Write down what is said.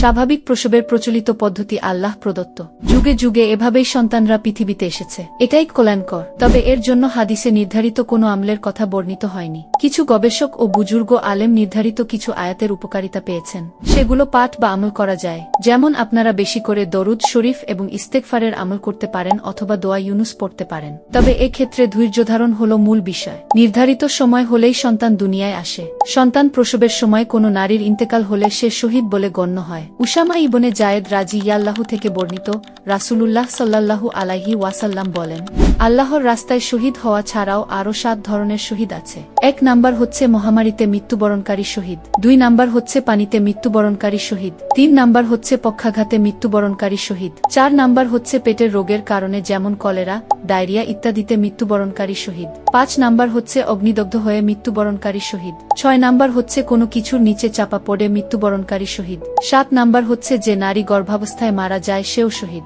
স্বাভাবিক প্রসবের প্রচলিত পদ্ধতি আল্লাহ প্রদত্ত। যুগে যুগে এভাবেই সন্তানরা পৃথিবীতে এসেছে। এটাই কল্যাণকর। তবে এর জন্য হাদিসে নির্ধারিত কোনো আমলের কথা বর্ণিত হয়নি। কিছু গবেষক ও বুজুর্গ আলেম নির্ধারিত কিছু আয়াতের উপকারিতা পেয়েছেন। সেগুলো পাঠ বা আমল করা যায়। যেমন আপনারা বেশি করে দরুদ শরীফ এবং ইস্তেকফারের আমল করতে পারেন অথবা দোয়া ইউনুস পড়তে পারেন। তবে এক্ষেত্রে ধৈর্য ধারণ হল মূল বিষয়। নির্ধারিত সময় হলেই সন্তান দুনিয়ায় আসে। সন্তান প্রসবের সময় কোনো নারীর ইন্তেকাল হলে সে শহীদ বলে গণ্য হয়। উসামা ইবনে জায়েদ রাজি ইয়াল্লাহু থেকে বর্ণিত রাসূলুল্লাহ সাল্লাল্লাহু আলাইহি ওয়াসাল্লাম বলেন, আল্লাহর রাস্তায় শহীদ হওয়া ছাড়াও আরও সাত ধরনের শহীদ আছে। এক নাম্বার হচ্ছে মহামারীতে মৃত্যুবরণকারী শহীদ, দুই নাম্বার হচ্ছে পানিতে মৃত্যুবরণকারী শহীদ, তিন নাম্বার হচ্ছে পক্ষাঘাতে মৃত্যুবরণকারী শহীদ, চার নাম্বার হচ্ছে পেটের রোগের কারণে যেমন কলেরা ডায়রিয়া ইত্যাদিতে মৃত্যুবরণকারী শহীদ। পাঁচ নাম্বার হচ্ছে অগ্নিদগ্ধ হয়ে মৃত্যুবরণকারী শহীদ। ছয় নাম্বার হচ্ছে কোনো কিছুর নিচে চাপা পড়ে মৃত্যুবরণকারী শহীদ। সাত নাম্বার হচ্ছে যে নারী গর্ভাবস্থায় মারা যায় সেও শহীদ।